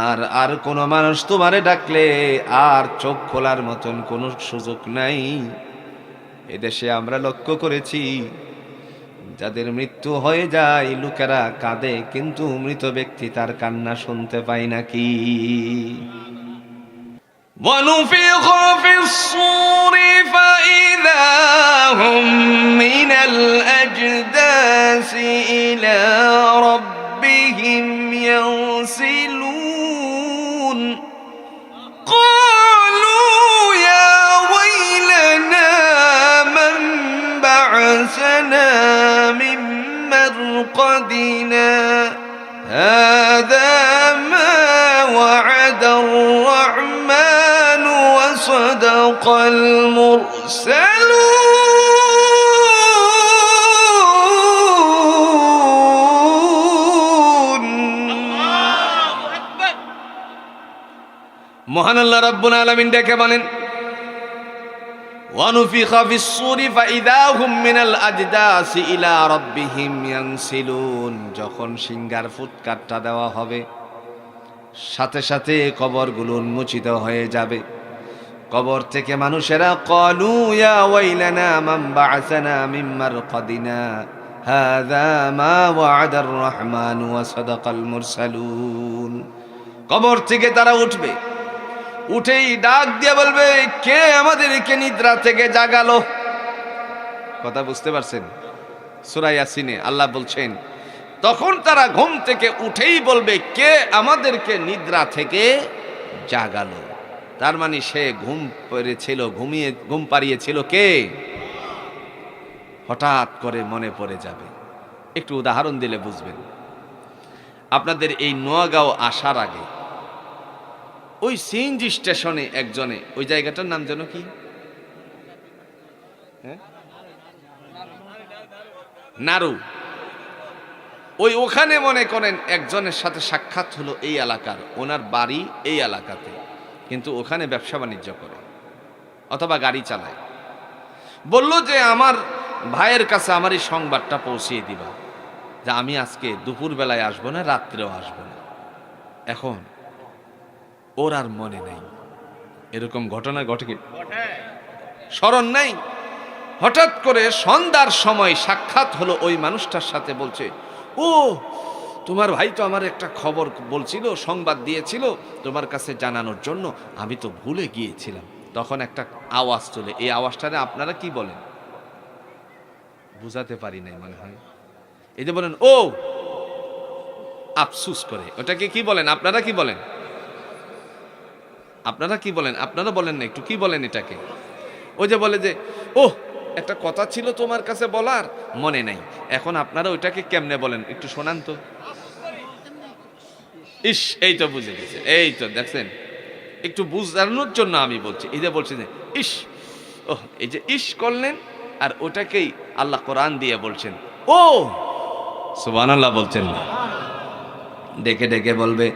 আর আর কোনো মানুষ তোমারে ডাকলে আর চোখ খোলার মতন কোনো সুযোগ নাই এদেশে আমরা লক্ষ্য করেছি যাদের মৃত্যু হয়ে যায় লোকেরা কাঁদে কিন্তু মৃত ব্যক্তি তার কান্না শুনতে পায় নাকি ونفخ في الصور فإذا هم من الأجداث إلى ربهم ينسلون قالوا يا ويلنا من بعثنا من مرقدنا هذا ما وعد الرحمن وصدق المرسلون মহান আল্লাহ রাব্বুল আলামিন বলেন, ওয়ানুফিখ ফিস-সূরি ফাইদা হুম মিনাল আজদাসি ইলা রাব্বিহিম ইয়ানসিলুন। যখন সিঙ্গার ফুৎকারটা দেওয়া হবে, সাথে সাথে কবরগুলো উন্মোচিত হয়ে যাবে। কবর থেকে মানুষেরা কলু, ইয়া ওয়াইলানা মান বা'সানা মিন মারকাদিনা, হাযা মা ওয়া'দার রহমান ওয়া সাদাকাল মুরসালুন। কবর থেকে তারা উঠবে। উঠেই ডাক দিয়ে বলবে, কে আমাদেরকে নিদ্রা থেকে জাগালো? কথা বুঝতে পারছেন? সূরা ইয়াসিনে আল্লাহ বলছেন, তখন তারা ঘুম থেকে উঠেই বলবে, কে আমাদেরকে নিদ্রা থেকে জাগালো? তার মানে সে ঘুম পেরেছিল, ঘুমিয়ে, ঘুম পাড়িয়েছিল কে? হঠাৎ করে মনে পড়ে যাবে। একটু উদাহরণ দিলে বুঝবেন। আপনাদের এই নোয়াগাঁও আসার আগে ওই সিএনজি স্টেশনে একজনে, ওই জায়গাটার নাম যেন কি? হ্যাঁ? নারু। ওই ওখানে মনে করেন একজনের সাথে সাক্ষাৎ হলো এই এলাকার, ওনার বাড়ি এই এলাকাতে, কিন্তু ওখানে ব্যবসা বাণিজ্য করে, অথবা গাড়ি চালায়। বলল যে, আমার ভাইয়ের কাছে আমার এই সংবাদটা পৌঁছিয়ে দিবা, যে আমি আজকে দুপুর বেলায় আসব না, রাত্রেও আসব না। এখন ওর আর মনে নেই। এরকম ঘটনা ঘটে স্মরণ নেই? হঠাৎ করে সন্ধ্যার সময় সাক্ষাৎ হলো ওই মানুষটার সাথে বলছে, ও, তোমার ভাই তো আমার একটা খবর বলছিল, সংবাদ দিয়েছিল তোমার কাছে জানানোর জন্য, আমি তো ভুলে গিয়েছিলাম। তখন একটা আওয়াজ তোলে এই আওয়াজটারে আপনারা কি বলেন? বুঝাতে পারি নাই মনে হয়। এই যে বলেন, ও, আফসুস করে। ওটাকে কি বলেন? আপনারা কি বলেন? আপনারা কি বলেন? আপনারা বলেন না, একটু কি বলেন এটাকে? ওই যে বলে যে ও একটা কথা ছিল তোমার কাছে বলার, মনে নাই। এখন আপনারা ওইটাকে কেমনে বলেন? একটু শোনান তো। ইস, এই তো বুঝে গেছে, এই তো, দেখছেন? একটু বুঝানোর জন্য আমি বলছি। এই যে বলছি যে, ইস ও এই যে ইস করলেন আর ওটাকেই আল্লাহ কোরআন দিয়ে বলছেন। ও, সুবহানাল্লাহ বলছেন না। ডেকে ডেকে বলবে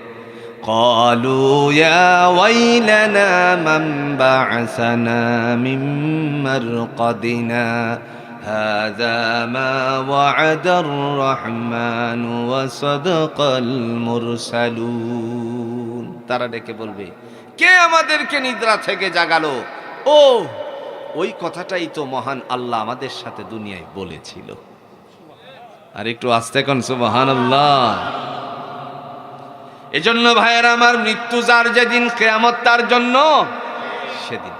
قالوا يا ويلنا من بعثنا من مرقدنا هذا ما وعد الرحمن وصدق المرسلون তারা ডেকে বলবে কে আমাদেরকে নিদ্রা থেকে জাগালো ও ওই কথাটাই তো মহান আল্লাহ আমাদের সাথে দুনিয়ায় বলেছিল আর একটু আস্তে কোন সুবহানাল্লাহ এজন্য ভাইয়ের আমার মৃত্যু যার যেদিন, কেয়ামত তার জন্য, সেদিন।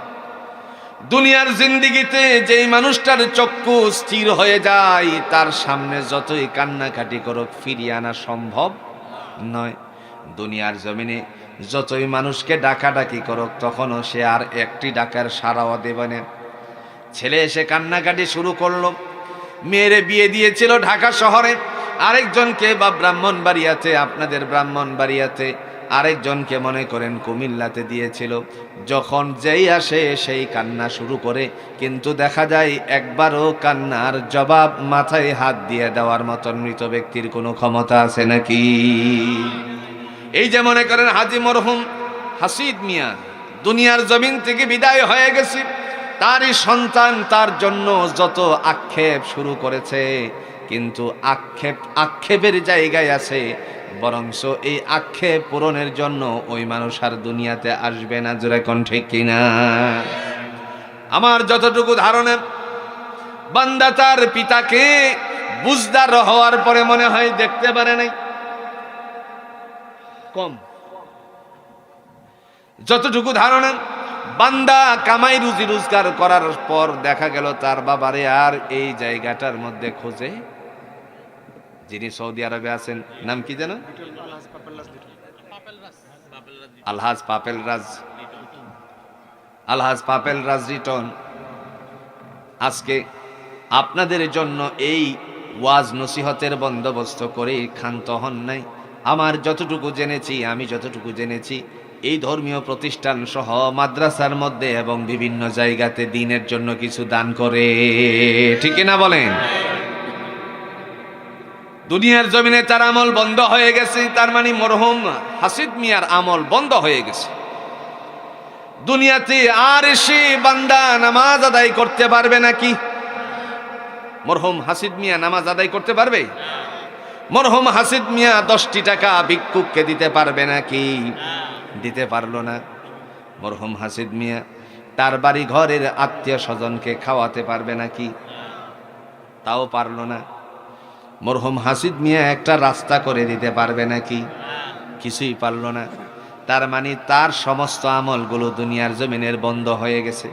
দুনিয়ার জিন্দিগিতে যেই মানুষটার চক্ষু স্থির হয়ে যায়, তার সামনে যতই কান্নাকাটি করুক, ফিরিয়ে আনা সম্ভব নয়। দুনিয়ার জমিনে যতই মানুষকে ডাকাডাকি করুক, তখনও সে আর একটি ডাকার সারাও দেবে না। ছেলে এসে কান্নাকাটি শুরু করল। মেয়েরে বিয়ে দিয়েছিল ঢাকা শহরে। আরেকজনকে বা ব্রাহ্মণ বাড়িয়াতে আপনাদের ব্রাহ্মণ বাড়িয়াতে আরেকজনকে মনে করেন কুমিল্লাতে দিয়েছিল। যখন যেই আসে, সেই কান্না শুরু করে। কিন্তু দেখা যায়, একবারও কান্নার জবাব মাথায় হাত দিয়ে দেওয়ার মতন মৃত ব্যক্তির কোনো ক্ষমতা আছে নাকি? এই যে মনে করেন হাজি মরহুম হাসিদ মিয়া, দুনিয়ার জমিন থেকে বিদায় হয়ে গেছে। তারই সন্তান, তার জন্য যত আক্ষেপ শুরু করেছে। কিন্তু আক্ষেপ, আক্ষেপের জায়গায় আছে। বরংস এই আক্ষেপ পূরণের জন্য ওই মানুষ আর দুনিয়াতে আসবে না, জোরে কণ্ঠে কিনা? আমার যতটুকু ধারণা, বান্দা তার পিতাকে বুঝদার হওয়ার পরে মনে হয় দেখতে পারে নাই। কম। যতটুকু ধারণা, বান্দা কামাই রুজি রোজগার করার পর দেখা গেল তার বাবারে আর এই জায়গাটার মধ্যে খোঁজে যিনি সৌদি আরবে আছেন, নাম কি যেন? আলহাজ পাপেল রাজ। আলহাজ পাপেল রাজ রিটন। আজকে আপনাদের জন্য এই ওয়াজ নসিহতের বন্দোবস্ত করে ক্ষান্ত হন নাই। আমার যতটুকু জেনেছি, আমি যতটুকু জেনেছি, এই ধর্মীয় প্রতিষ্ঠান সহ মাদ্রাসার মধ্যে এবং বিভিন্ন জায়গাতে দিনের জন্য কিছু দান করে। ঠিক না বলেন? দুনিয়ার জমিনে তার আমল বন্ধ হয়ে গেছে, তার মানে মরহুম হাসিদ মিয়ার আমল বন্ধ হয়ে গেছে। দুনিয়াতে আর এসে বান্দা নামাজ আদায় করতে পারবে নাকি? মরহুম হাসিদ মিয়া নামাজ আদায় করতে পারবে? মরহুম হাসিদ মিয়া দশটি টাকা ভিক্ষুককে দিতে পারবে নাকি? দিতে পারল না। মরহুম হাসিদ মিয়া তার বাড়ি ঘরের আত্মীয় স্বজনকে খাওয়াতে পারবে নাকি? তাও পারল না। মরহুম হাসিদ মিয়া একটা রাস্তা করে দিতে পারবে নাকি? কিছুই পারল না। তার মানে তার সমস্ত আমলগুলো দুনিয়ার জমিনের বন্ধ হয়ে গেছে।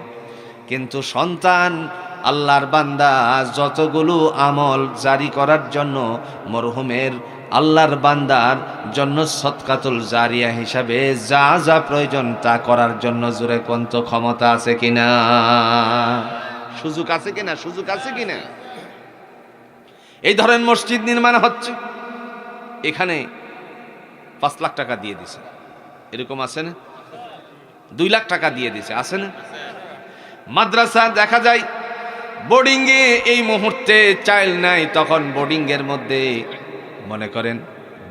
কিন্তু সন্তান আল্লাহর বান্দা যতগুলো আমল জারি করার জন্য মরহুমের আল্লাহর বান্দার জন্য সৎকাতুল জারিয়া হিসাবে যা যা প্রয়োজন তা করার জন্য জোরে কন্ত ক্ষমতা আছে কিনা? সুযোগ আছে কিনা? সুযোগ আছে কিনা? এই ধরনের মসজিদ নির্মাণ হচ্ছে। এখানে পাঁচ লাখ টাকা দিয়ে দিছে। এরকম আছে না? দুই লাখ টাকা দিয়ে দিছে। আছে না? মাদ্রাসা দেখা যায়, বোর্ডিংয়ে এই মুহূর্তে চাইল্ড নাই, তখন বোর্ডিংয়ের মধ্যে মনে করেন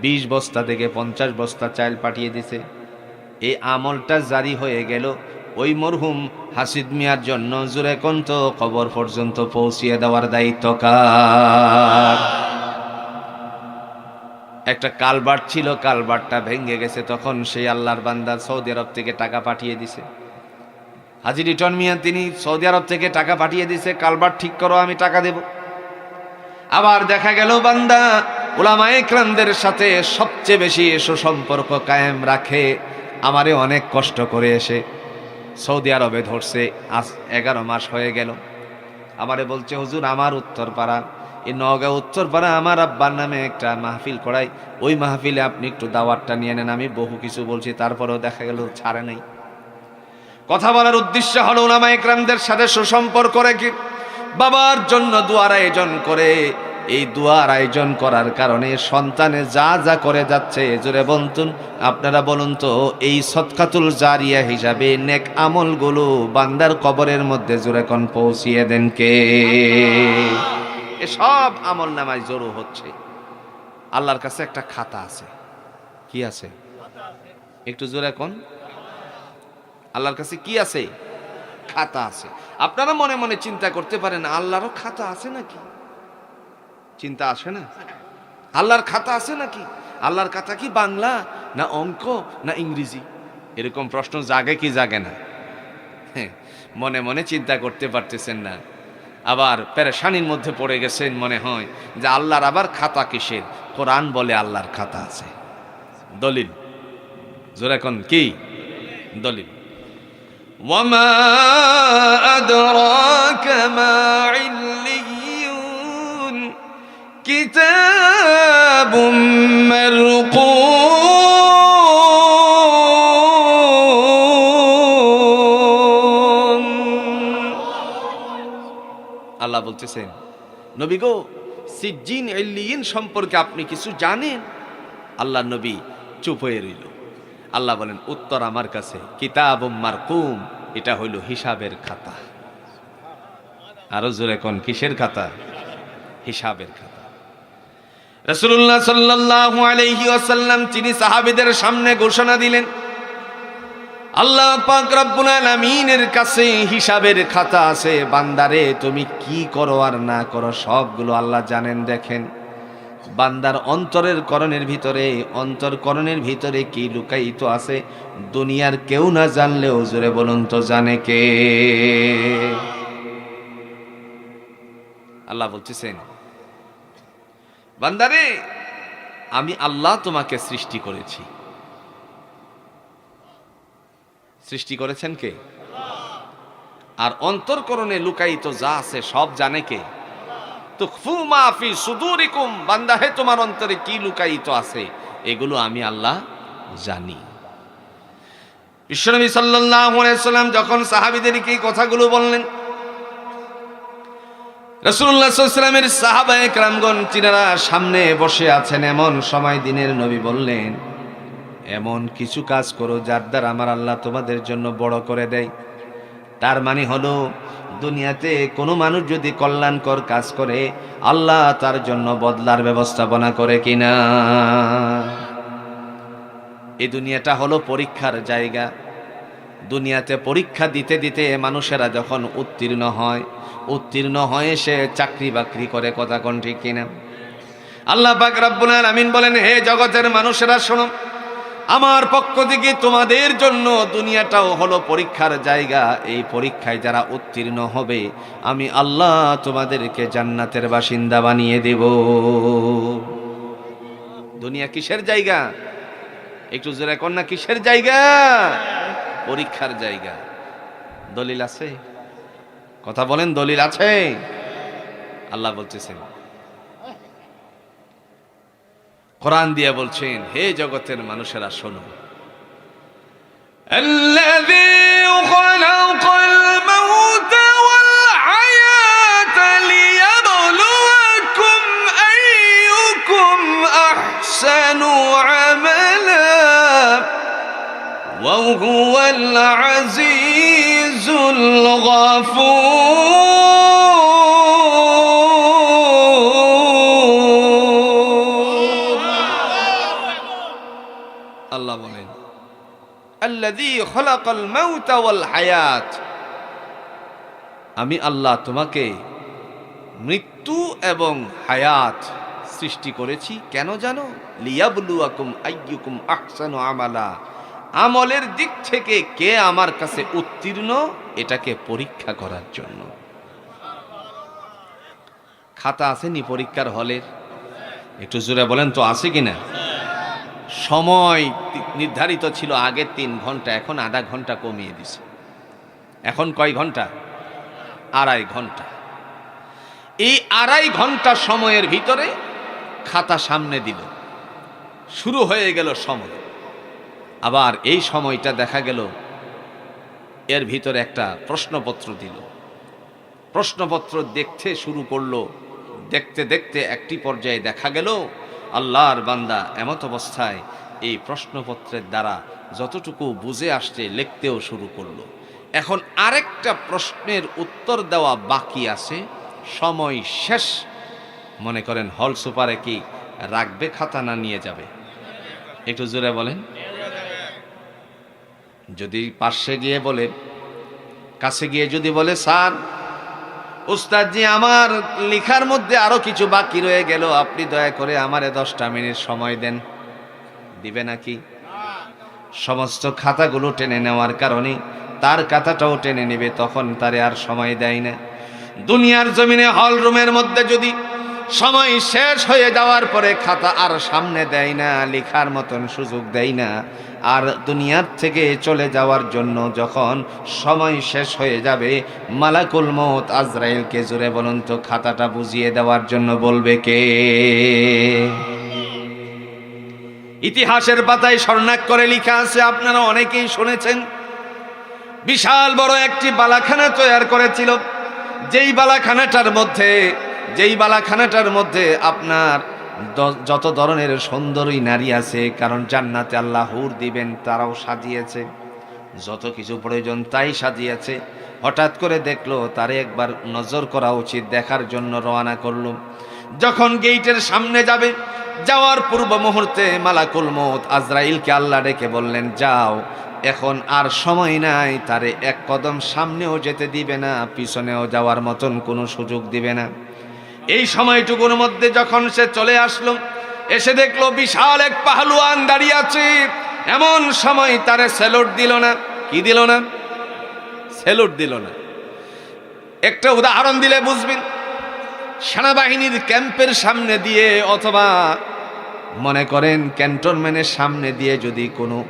বিশ বস্তা থেকে পঞ্চাশ বস্তা চাইল পাঠিয়ে দিছে। এই আমলটা জারি হয়ে গেল ওই মরহুম হাসিদ মিয়ার জন্য জুরে কন্ত খবর পর্যন্ত পৌঁছিয়ে দেওয়ার দায়িত্ব কার? একটা কালবার ছিল কালবারটা ভেঙে গেছে, তখন সেই আল্লাহর বান্দা সৌদি আরব থেকে টাকা পাঠিয়ে দিছে। হাজি রিটন মিয়া, তিনি সৌদি আরব থেকে টাকা পাঠিয়ে দিছে কালবার ঠিক করো, আমি টাকা দেব। আবার দেখা গেল বান্দা ওলামা একরামদের সাথে সবচেয়ে বেশি সুসম্পর্ক কায়েম রাখে, আমারে অনেক কষ্ট করে এসে। সৌদি আরবে ধরছে, আজ এগারো মাস হয়ে গেল। আমারে বলছে, হুজুর, আমার উত্তরপাড়া এই নগাঁও উত্তরপাড়া আমার আব্বার নামে একটা মাহফিল করাই। ওই মাহফিলে আপনি একটু দাওয়াতটা নিয়ে নেন, আমি বহু কিছু বলছি, তারপরেও দেখা গেল ছাড়ে নাই। কথা বলার উদ্দেশ্য হলো ওলামা একরামদের সাথে সুসম্পর্ক রেখে, বাবার জন্য দুয়ার আয়োজন করে এই দুয়ার আয়োজন করার কারণে সন্তানে যা যা করে যাচ্ছে জোরে বলতুন। আপনারা বলুন তো, এই সৎকাতুল জারিয়া হিসাবে নেক আমলগুলো বান্দার কবরের মধ্যে জোরে কোন পৌঁছিয়ে দেন কে? সব আমল নামায় জড়ো হচ্ছে। আল্লাহর কাছে একটা খাতা আছে। কি আছে? একটু জোরে কোন। আল্লাহর কাছে কি আছে? খাতা আছে। আপনারা মনে মনে চিন্তা করতে পারেন, আল্লাহরও খাতা আছে নাকি? চিন্তা আসে না? আল্লাহর খাতা আছে নাকি? আল্লাহর খাতা কি বাংলা, না অঙ্ক, না ইংরেজি? এরকম প্রশ্ন জাগে কি জাগে না? হ্যাঁ, মনে মনে চিন্তা করতে পারতেছেন না। আবার প্যারেশানির মধ্যে পড়ে গেছেন মনে হয় যে আল্লাহর আবার খাতা কিসের? কোরআন বলে আল্লাহর খাতা আছে। দলিল। জোরাকন কি? দলিল। ওয়ামা আদরাকা মা ইল্লি كتاب مرقوم আল্লাহ বলতেছেন নবী গো সিজ্জিন এল্লিয়িন সম্পর্কে আপনি কিছু জানেন আল্লাহ নবী চুপ হয়ে রইল আল্লাহ বলেন উত্তর আমার কাছে কিতাব মারকুম এটা হইল হিসাবের খাতা আরো জোরে কোন কিসের খাতা হিসাবের খাতা রসুল্লাহ সাল্লাল্লাহু আলাইহি ওয়াসাল্লাম, তিনি সাহাবীদের সামনে ঘোষণা দিলেন, আল্লাহ পাক কাছে হিসাবের খাতা আছে, বান্দারে, তুমি কি করো আর না করো, সবগুলো আল্লাহ জানেন, দেখেন। বান্দার অন্তরের করণের ভিতরে, অন্তরকরণের ভিতরে কি লুকায়িত আছে, দুনিয়ার কেউ না জানলেও, জোরে বলুন তো, জানে কে? আল্লাহ বলতেছেন বান্দারে, আমি আল্লাহ তোমাকে সৃষ্টি করেছি। সৃষ্টি করেছেন কে? আর অন্তরকরণে লুকায়িত যা আছে সব জানে কে? তুখফু মা ফি সুদুরিকুম, বান্দা হে তোমার অন্তরে কি লুকায়িত আছে? এগুলো আমি আল্লাহ জানি। বিশ্বনবী সাল্লাম যখন সাহাবীদেরকে এই কথাগুলো বললেন রসুল্লাহামের সাহাবায় ক্রামগণ চিনারা সামনে বসে আছেন, এমন সময় দিনের নবী বললেন, এমন কিছু কাজ করো যার দ্বারা আমার আল্লাহ তোমাদের জন্য বড় করে দেয়। তার মানে হলো, দুনিয়াতে কোনো মানুষ যদি কল্যাণকর কাজ করে, আল্লাহ তার জন্য বদলার ব্যবস্থাপনা করে কিনা? এই দুনিয়াটা হলো পরীক্ষার জায়গা। দুনিয়াতে পরীক্ষা দিতে দিতে মানুষেরা যখন উত্তীর্ণ হয় উত্তীর্ণ হয়ে সে চাকরি বাকরি করে কথা কোন ঠিক কিনা? আল্লাহ পাক রাব্বুল আলামিন বলেন, হে জগতের মানুষেরা, শোনো, আমার পক্ষ থেকে তোমাদের জন্য দুনিয়াটাও হলো পরীক্ষার জায়গা। এই পরীক্ষায় যারা উত্তীর্ণ হবে, আমি আল্লাহ তোমাদেরকে জান্নাতের বাসিন্দা বানিয়ে দেব। দুনিয়া কিসের জায়গা? একটু জোরে কন্যা কিসের জায়গা? পরীক্ষার জায়গা। দলিল আছে? কথা বলেন দলিল আছে আল্লাহ বলতেছেন কোরআন দিয়ে বলছেন হে জগতের মানুষেরা শোনো الذي خلق الموت والحياة ليبلوكم أيكم أحسن عملا وهو العزيز الغفور হায়াত। আমি আল্লাহ তোমাকে মৃত্যু এবং হায়াত সৃষ্টি করেছি। কেন জানো? আমালা। আমলের দিক থেকে কে আমার কাছে উত্তীর্ণ? এটাকে পরীক্ষা করার জন্য। খাতা আসেনি পরীক্ষার হলের? একটু জোরে বলেন তো, আছে কিনা? সময় নির্ধারিত ছিল আগের তিন ঘণ্টা, এখন আধা ঘণ্টা কমিয়ে দিছে। এখন কয় ঘণ্টা? আড়াই ঘণ্টা। এই আড়াই ঘণ্টা সময়ের ভিতরে খাতা সামনে দিল। শুরু হয়ে গেল সময়। আবার এই সময়টা দেখা গেল, এর ভিতরে একটা প্রশ্নপত্র দিল। প্রশ্নপত্র দেখতে শুরু করল, দেখতে দেখতে একটি পর্যায়ে দেখা গেল আল্লাহর বান্দা এমত অবস্থায় এই প্রশ্নপত্রের দ্বারা যতটুকু বুঝে আসছে, লিখতেও শুরু করল। এখন আরেকটা প্রশ্নের উত্তর দেওয়া বাকি আছে। সময় শেষ। মনে করেন হল সুপারে কি রাখবে, খাতা না নিয়ে যাবে? একটু জোরে বলেন। যদি পাশে গিয়ে বলে, কাছে গিয়ে যদি বলে, স্যার উস্তাদজি, আমার লেখার মধ্যে আরও কিছু বাকি রয়ে গেল। আপনি দয়া করে আমারে দশটা মিনিট সময় দেন। দিবে নাকি? সমস্ত খাতাগুলো টেনে নেওয়ার কারণে তার খাতাটাও টেনে নেবে, তখন তারে আর সময় দেয় না। দুনিয়ার জমিনে হল রুমের মধ্যে যদি সময় শেষ হয়ে যাওয়ার পরে খাতা আর সামনে দেয় না, লেখার মতন সুযোগ দেয় না। আর দুনিয়ার থেকে চলে যাওয়ার জন্য যখন সময় শেষ হয়ে যাবে, মালাকুল মত আজরাইলকে জুড়ে বলুন তো, খাতাটা বুঝিয়ে দেওয়ার জন্য বলবে কে? ইতিহাসের পাতায় স্বর্ণাক্ষরে লেখা আছে, আপনারা অনেকেই শুনেছেন। বিশাল বড় একটি বালাখানা তৈরি করেছিল। যেই বালাখানাটার মধ্যে যেই বালাখানাটার মধ্যে আপনার যত ধরনের সুন্দরী নারী আছে, কারণ জান্নাতে আল্লাহ হুর দিবেন, তারাও সাজিয়েছে। যত কিছু প্রয়োজন তাই সাজিয়েছে। হঠাৎ করে দেখল, তারে একবার নজর করা উচিত, দেখার জন্য রওনা করল। যখন গেইটের সামনে যাবে, যাওয়ার পূর্ব মুহূর্তে মালাকুল মৌত আজরাইলকে আল্লাহ ডেকে বললেন, যাও, এখন আর সময় নাই, তারে এক কদম সামনেও যেতে দিবে না, পিছনেও যাওয়ার মতন কোনো সুযোগ দিবে না। এই সময়টুকুর মধ্যে যখন সে চলে আসলো, এসে দেখল বিশাল এক পাহলুয়ান দাঁড়িয়ে আছে। এমন সময় তারে স্যালুট দিল না। কি দিল না? স্যালুট দিল না। একটা উদাহরণ দিলে বুঝবেন, সেনাবাহিনীর ক্যাম্পের সামনে দিয়ে অথবা মনে করেন ক্যান্টনমেন্টের সামনে দিয়ে যদি কোনো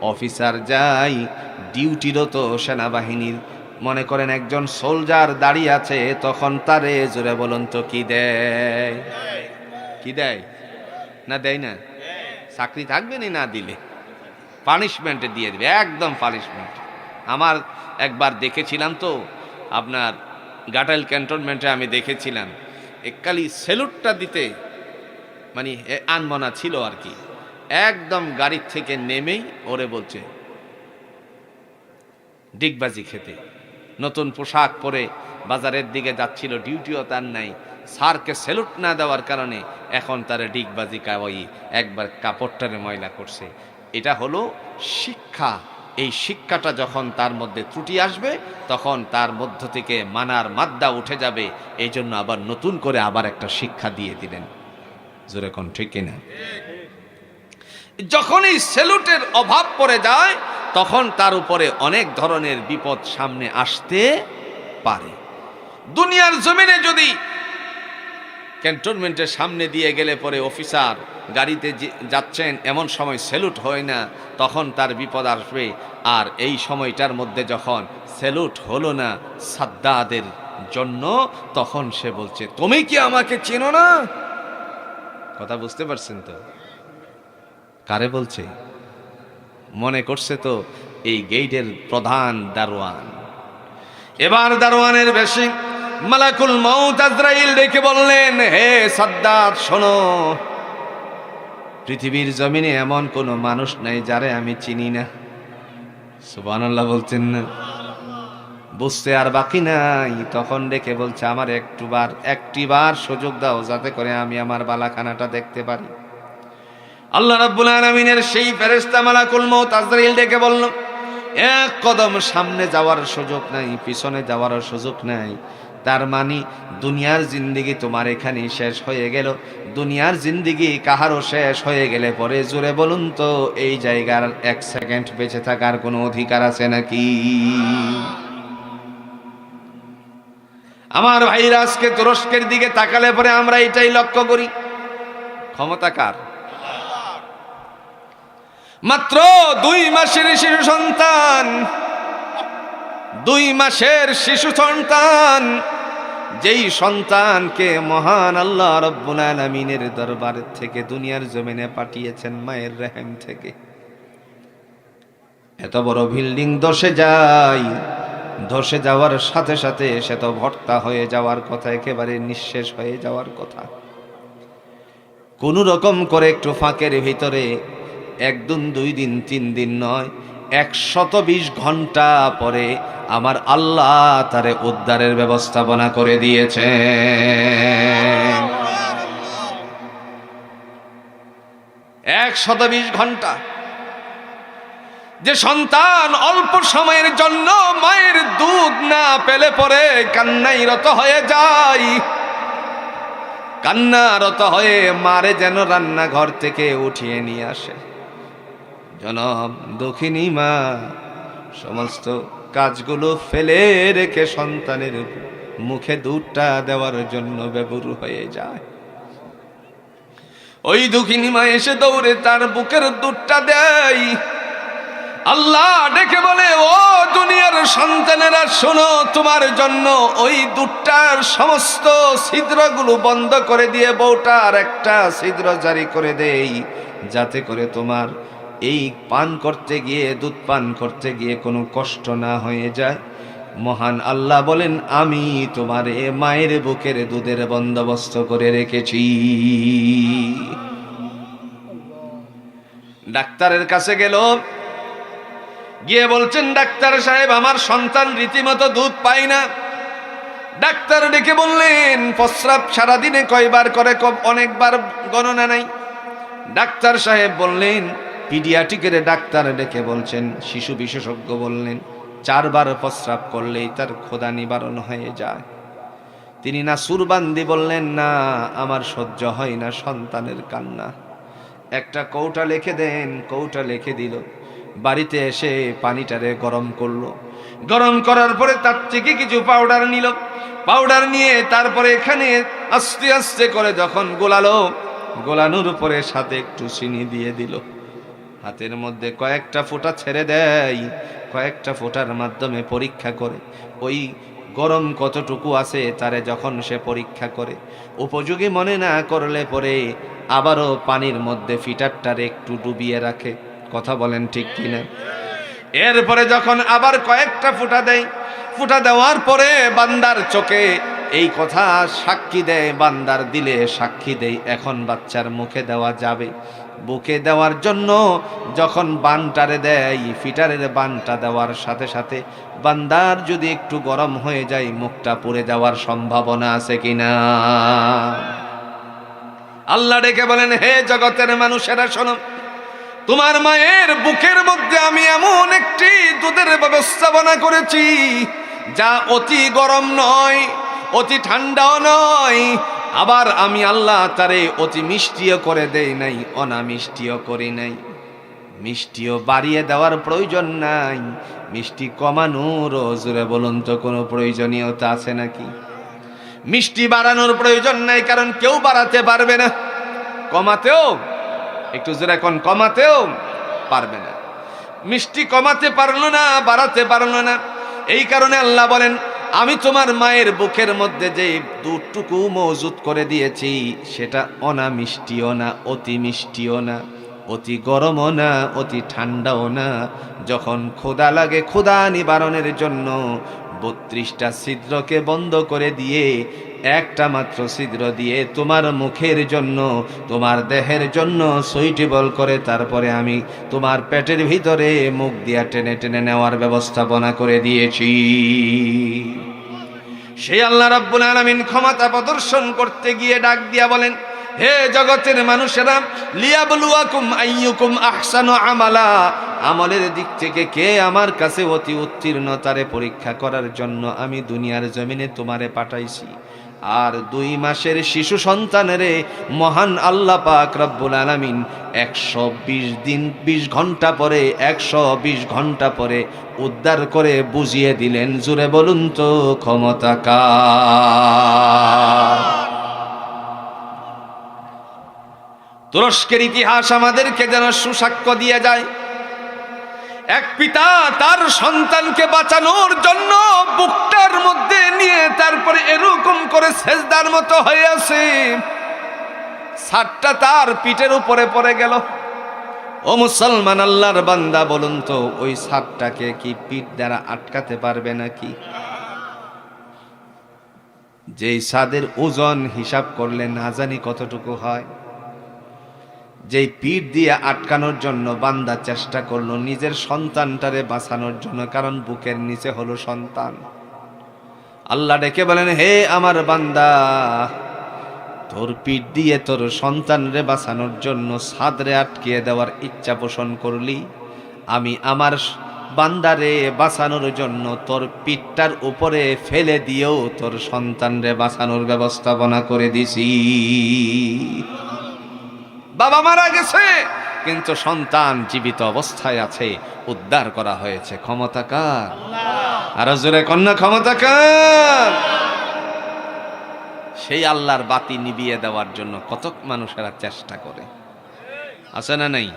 অফিসার যায় ডিউটিরত সেনাবাহিনীর মনে করেন একজন সোলজার দাঁড়িয়ে আছে, তখন তারে জোরে বলুন তো কি দেয়? কি দেয়? না দেয় না? চাকরি থাকবে না না দিলে? পানিশমেন্টে দিয়ে দেবে, একদম পানিশমেন্ট আমার একবার দেখেছিলাম তো, আপনার গাটাইল ক্যান্টনমেন্টে আমি দেখেছিলাম, এককালি সেলুটটা দিতে মানে আনমনা ছিল আর কি। একদম গাড়ির থেকে নেমেই ওরে বলছে, ডিগবাজি খেতে। নতুন পোশাক পরে বাজারের দিকে যাচ্ছিল ডিউটিও তার নাই। স্যারকে স্যালুট না দেওয়ার কারণে এখন তারা ডিগবাজি কাওয়াই একবার কাপড়টারে ময়লা করছে। এটা হলো শিক্ষা। এই শিক্ষাটা যখন তার মধ্যে ত্রুটি আসবে তখন তার মধ্য থেকে মানার মাদ্দা উঠে যাবে। এই জন্য আবার নতুন করে আবার একটা শিক্ষা দিয়ে দিলেন। জোরে কোন ঠিক কিনা? যখনই সেলুটের অভাব পড়ে যায় তখন তার উপরে অনেক ধরনের বিপদ সামনে আসতে পারে। দুনিয়ার জমিনে যদি ক্যান্টনমেন্টের সামনে দিয়ে গেলে পরে অফিসার গাড়িতে যাচ্ছেন, এমন সময় সেলুট হয় না, তখন তার বিপদ আসবে। আর এই সময়টার মধ্যে যখন সেলুট হলো না সাদ্দাদের জন্য, তখন সে বলছে, তুমি কি আমাকে চেনো না? কথা বুঝতে পারছেন তো? কারে বলছে? মনে করছে তো, এই গেইটের প্রধান দারোয়ান। এবার দারোয়ানের বেশি মালাকুল মৌত আজরাইল ডেকে বললেন, হে সাদ্দাত, শোনো। পৃথিবীর জমিনে এমন কোনো মানুষ নাই যারে আমি চিনি না। সুবহানাল্লাহ বলছেন না। বুঝতে আর বাকি নাই। তখন ডেকে বলছে, আমার একটুবার, একটিবার সুযোগ দাও, যাতে করে আমি আমার বালাখানাটা দেখতে পারি। আল্লাহ রাব্বুল আলামিনের সেই ফেরেশতা মালাকুল মউত আজরাইল ডেকে বলল, এক কদম সামনে যাওয়ার সুযোগ নাই, পিছনে যাওয়ার সুযোগ নাই। তার মানে দুনিয়ার জিন্দিগি তোমার এখানেই শেষ হয়ে গেল। দুনিয়ার জিন্দিগি কাহারও শেষ হয়ে গেলে পরে জোরে বলুন তো, এই জায়গার এক সেকেন্ড বেঁচে থাকার কোনো অধিকার আছে নাকি? আমার ভাইরা আজকে তুরস্কের দিকে তাকালে পরে আমরা এটাই লক্ষ্য করি। ক্ষমতা কার? মাত্র দুই মাসের শিশু সন্তান। দুই মাসের শিশু সন্তান। যেই সন্তানকে মহান আল্লাহ রব্বুল আলামিনের দরবার থেকে দুনিয়ার জমিনে পাঠিয়েছেন মায়ের রেহেম থেকে। এত বড় বিল্ডিং ধসে যায়। ধসে যাওয়ার সাথে সাথে সে তো ভর্তা হয়ে যাওয়ার কথা, একেবারে নিঃশেষ হয়ে যাওয়ার কথা। কোনো রকম করে একটু ফাঁকের ভিতরে একদিন দুই দিন, তিন দিন নয়, একশত বিশ ঘণ্টা পরে আমার আল্লাহ তারে উদ্ধারের ব্যবস্থাপনা করে দিয়েছে। একশত বিশ ঘণ্টা। যে সন্তান অল্প সময়ের জন্য মায়ের দুধ না পেলে পরে কান্নাই রত হয়ে যায়। কান্নারত হয়ে মারে যেন রান্নাঘর থেকে উঠিয়ে নিয়ে আসে। জনম দক্ষিণী মা, সমস্ত কাজগুলো ফেলে রেখে সন্তানের মুখে দুধটা দেওয়ার জন্য ব্যবহার হয়ে যায়। ওই দুঃখিনী মা এসে দৌড়ে তার বুকের দুধটা দেয়। আল্লাহ ডেকে বলে, ও দুনিয়ার সন্তানেরা, শোনো, তোমার জন্য ওই দুধটার সমস্ত ছিদ্রগুলো বন্ধ করে দিয়ে বউটার একটা ছিদ্র জারি করে দেই। যাতে করে তোমার এই পান করতে গিয়ে, দুধ পান করতে গিয়ে কোনো কষ্ট না হয়ে যায়। মহান আল্লাহ বলেন, আমি তোমার এ মায়ের বুকের দুধের বন্দোবস্ত করে রেখেছি। ডাক্তারের কাছে গেল, গিয়ে বলছেন, ডাক্তার সাহেব, আমার সন্তান রীতিমতো দুধ পায় না। ডাক্তার ডেকে বললেন, প্রস্রাব সারাদিনে কয়বার করে, কব, অনেকবার গণনা নাই। ডাক্তার সাহেব বললেন পিডিয়াটিকের ডাক্তার ডেকে বলছেন, শিশু বিশেষজ্ঞ বললেন, চারবার প্রস্রাব করলেই তার ক্ষুধা নিবারণ হয়ে যায়। তিনি না সুরবান্দি বললেন, না, আমার সহ্য হয় না সন্তানের কান্না। একটা কৌটা লেখে দেন, কৌটা লিখে দিল। বাড়িতে এসে পানিটারে গরম করল। গরম করার পরে তার থেকে কিছু পাউডার নিল। পাউডার নিয়ে তারপরে এখানে আস্তে আস্তে করে যখন গোলালো, গোলানোর উপরে সাথে একটু চিনি দিয়ে দিল। হাতের মধ্যে কয়েকটা ফোঁটা ছেড়ে দেয়, কয়েকটা ফোঁটার মাধ্যমে পরীক্ষা করে। ওই গরম কতটুকু আছে তারে যখন সে পরীক্ষা করে। উপযোগী মনে না করলে পরে আবারও পানির মধ্যে ফিটারটারে একটু ডুবিয়ে রাখে। কথা বলেন ঠিক কিনা? এরপরে যখন আবার কয়েকটা ফুটা দেয়, ফুটা দেওয়ার পরে বান্দার চোখে এই কথা সাক্ষী দেয়, বান্দার দিলে সাক্ষী দেয় এখন বাচ্চার মুখে দেওয়া যাবে। বুকে দেওয়ার জন্য যখন বানটারে দেয়, ফিটারের বানটা দেওয়ার সাথে সাথে বান্দার যদি একটু গরম হয়ে যায়, মুখটা পুড়ে যাওয়ার সম্ভাবনা আছে কিনা? আল্লাহ ডেকে বলেন, হে জগতের মানুষেরা, শোনো। তোমার মায়ের বুকের মধ্যে আমি এমন একটি দুধের ব্যবস্থাপনা করেছি, যা অতি গরম নয়। অতি ঠান্ডাও নয়। আবার আমি আল্লাহ তারে অতি মিষ্টিও করে দেই নাই, অনামিষ্টিও করি নাই। মিষ্টিও বাড়িয়ে দেওয়ার প্রয়োজন নাই। মিষ্টি কমানোর জোরে বলুন তো, কোনো প্রয়োজনীয়তা আছে নাকি? মিষ্টি বাড়ানোর প্রয়োজন নাই, কারণ কেউ বাড়াতে পারবে না। কমাতেও, একটু জোরে এখন কমাতেও পারবে না। মিষ্টি কমাতে পারল না, বাড়াতে পারল না। এই কারণে আল্লাহ বলেন আমি তোমার মায়ের বুকের মধ্যে যে দুটুকু মজুত করে দিয়েছি, সেটা অনামিষ্টিও না, অতি মিষ্টিও না, অতি গরমও না, অতি ঠান্ডাও না। যখন খোদা লাগে খোদা নিবারণের জন্য বত্রিশটা ছিদ্রকে বন্ধ করে দিয়ে একটা মাত্র ছিদ্র দিয়ে তোমার মুখের জন্য, তোমার দেহের জন্য সুইটেবল করে তারপরে আমি তোমার পেটের ভিতরে মুখ দিয়া টেনে টেনে নেওয়ার ব্যবস্থাপনা করে দিয়েছি। সেই আল্লাহ রাব্বুল আলামিন ক্ষমতা প্রদর্শন করতে গিয়ে ডাক দিয়া বলেন, হে জগতের মানুষেরা, লিয়াবলুয়াকুম আইয়ুকুম আহসানু আমালা। আমলের দিক থেকে কে আমার কাছে অতি উত্তীর্ণতারে পরীক্ষা করার জন্য আমি দুনিয়ার জমিনে তোমারে পাঠাইছি। আর দুই মাসের শিশু সন্তানেরে মহান আল্লাহ পাক রব্বুল আলামিন একশো বিশ দিন, বিশ ঘণ্টা পরে, একশো বিশ ঘণ্টা পরে উদ্ধার করে বুঝিয়ে দিলেন। জুড়ে বলুন তো, ক্ষমতা কার? তুরস্কের ইতিহাস আমাদেরকে যেন সুসাক্ষ্য দিয়ে যায়। এক পিতা তার সন্তানকে বাঁচানোর জন্য বুকটার মধ্যে নিয়ে তারপরে এরকম করে সেজদার মতো হয়ে আছে। সাতটা তার পিঠের উপরে পড়ে গেল। ও মুসলমান, আল্লাহর বান্দা, বলুন তো, ওই সাতটাকে কি পিঠ দ্বারা আটকাতে পারবে নাকি? যেই সাদের ওজন হিসাব করলে না জানি কতটুকু হয়। যেই পিঠ দিয়ে আটকানোর জন্য বান্দা চেষ্টা করল নিজের সন্তানটারে বাঁচানোর জন্য, কারণ বুকের নিচে হলো সন্তান। আল্লাহ ডেকে বলেন, হে আমার বান্দা, তোর পিঠ দিয়ে তোর সন্তানরে বাঁচানোর জন্য সাদরে আটকিয়ে দেওয়ার ইচ্ছা পোষণ করলি। আমি আমার বান্দারে বাঁচানোর জন্য তোর পিঠটার উপরে ফেলে দিয়েও তোর সন্তানরে বাঁচানোর ব্যবস্থাপনা করে দিছি। বাবা মারা গেছে। কিন্তু সন্তান জীবিত অবস্থায় আছে উদ্ধার করা হয়েছে। ক্ষমতা কার? আর জোরে কন্যা ক্ষমতা কার? সেই আল্লাহর বাতি নিবিয়ে দেওয়ার জন্য কতক মানুষেরা চেষ্টা করে। আছে না নাই?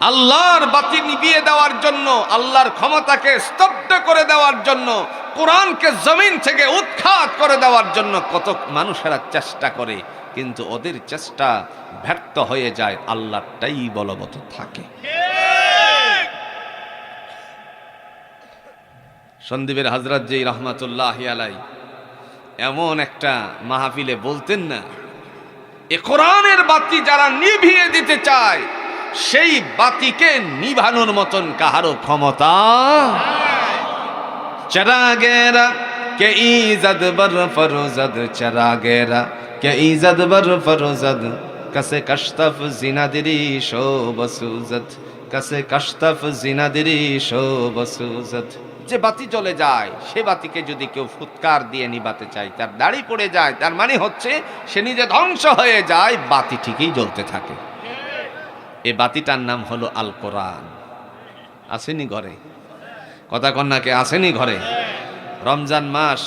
আল্লাহর বাতি নিবিয়ে দেওয়ার জন্য আল্লাহর ক্ষমতাকে স্তব্ধ করে দেওয়ার জন্য কোরআনকে জমিন থেকে উৎখাত করে দেওয়ার জন্য কতক মানুষেরা চেষ্টা করে। কিন্তু ওদের চেষ্টা ব্যর্থ হয়ে যায়, আল্লাহটাই বলবৎ থাকে। সন্দীপের হজরত যেই রহমাতুল্লাহ আলাই এমন একটা মাহফিলে বলতেন না, এ কোরআনের বাতি যারা নিভিয়ে দিতে চায়, সেই বাতিকে নিভানোর মতন কাহারও ক্ষমতা চরাগেরা, কে ইজদ বর ফরোজদ চরাগেরা কে ইজদ বর ফরোজদ কসে কশতফ জিনাদিরি শো বসুজত কসে কশতফ জিনাদিরি শো বসুজত যে বাতি জ্বলে যায়, সে বাতিকে যদি কেউ ফুৎকার দিয়ে নিবাতে চায়, তার দাড়ি পড়ে যায়, তার মানে হচ্ছে সে নিজে ধ্বংস হয়ে যায়, বাতি ঠিকই জ্বলতে থাকে। এ বাতিটার নাম হলো আল কোরআন আসেনি ঘরে? কথা কন্যাকে আসেনি ঘরে? রমজান মাস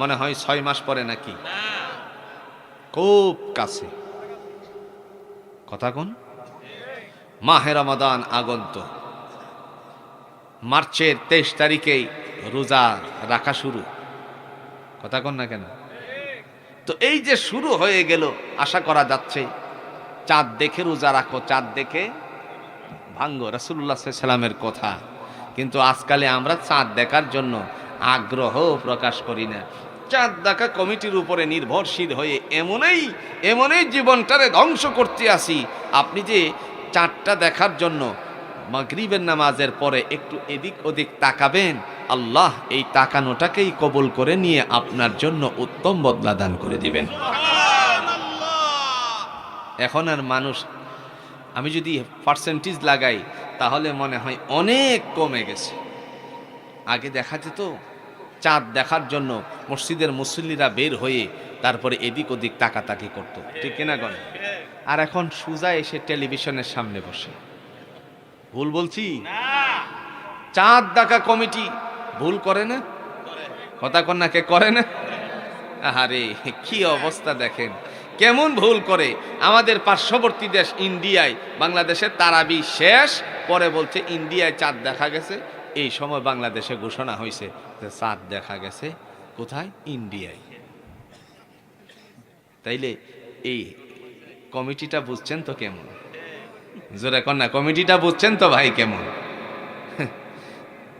মনে হয় ছয় মাস পরে নাকি? খুব কাছে। কথা কোন? মাহে রমাদান আগন্ত। মার্চের তেইশ তারিখেই রোজা রাখা শুরু। কথা কন না কেন? তো এই যে শুরু হয়ে গেল, আশা করা যাচ্ছে, চাঁদ দেখে রোজা রাখো, চাঁদ দেখে ভাঙ্গ রাসুল্লাহ সাল্লামের কথা। কিন্তু আজকালে আমরা চাঁদ দেখার জন্য আগ্রহ প্রকাশ করি না। চাঁদ দেখা কমিটির উপরে নির্ভরশীল হয়ে এমনই এমনই জীবনটারে ধ্বংস করতে আসি। আপনি যে চাঁদটা দেখার জন্য মাগরিবের নামাজের পরে একটু এদিক ওদিক তাকাবেন, আল্লাহ এই তাকানোটাকেই কবল করে নিয়ে আপনার জন্য উত্তম বদলা দান করে দিবেন। এখন আর মানুষ, আমি যদি পার্সেন্টেজ লাগাই, তাহলে মনে হয় অনেক কমে গেছে। আগে দেখা যেত চাঁদ দেখার জন্য মসজিদের মুসল্লিরা বের হয়ে তারপরে এদিক ওদিক তাকাতাকি করতো। ঠিক কিনা গণ? আর এখন সুজা এসে টেলিভিশনের সামনে বসে। ভুল বলছি? চাঁদ দেখা কমিটি। ভুল করে না? কথা কন্যাকে করে না? আরে কি অবস্থা দেখেন। কেমন ভুল করে? আমাদের পার্শ্ববর্তী দেশ ইন্ডিয়ায়, বাংলাদেশের তারাবি শেষ, পরে বলছে ইন্ডিয়ায় চাঁদ দেখা গেছে। এই সময় বাংলাদেশে ঘোষণা হয়েছে যে চাঁদ দেখা গেছে। কোথায়? ইন্ডিয়ায়। তাইলে এই কমিটিটা বুঝছেন তো কেমন? জোরে কন্যা কমিটিটা বুঝছেন তো ভাই কেমন?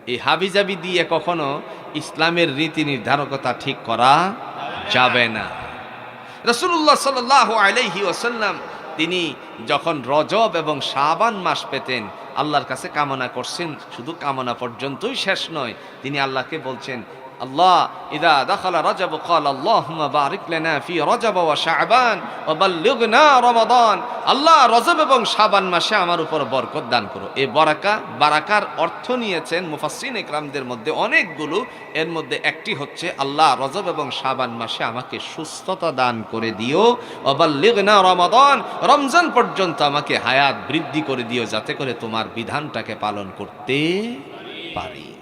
এই হাবিজাবি দিয়ে কখনো ইসলামের রীতি নির্ধারকতা ঠিক করা যাবে না। রসুল্লাহ সাল আলাইহি ওসাল্লাম তিনি যখন রজব এবং শাবান মাস পেতেন আল্লাহর কাছে কামনা করছেন। শুধু কামনা পর্যন্তই শেষ নয় তিনি আল্লাহকে বলছেন আল্লাহ, ইদা দখল রজব কল আল্লাহুম্মা বারিক লানা ফি রজব ওয়া শাবান ওয়া বাল্লিগনা রমাদান। আল্লাহ রজব এবং শাবান মাসে আমার উপর বরকত দান করো। এই বরাকা, বারাকার অর্থ নিয়েছেন মুফাসসিন ইকরামদের মধ্যে অনেকগুলো। এর মধ্যে একটি হচ্ছে, আল্লাহ রজব এবং শাবান মাসে আমাকে সুস্থতা দান করে দিও। ওয়া বাল্লিগনা রমাদান। রমজান পর্যন্ত আমাকে হায়াত বৃদ্ধি করে দিও, যাতে করে তোমার বিধানটাকে পালন করতে পারি।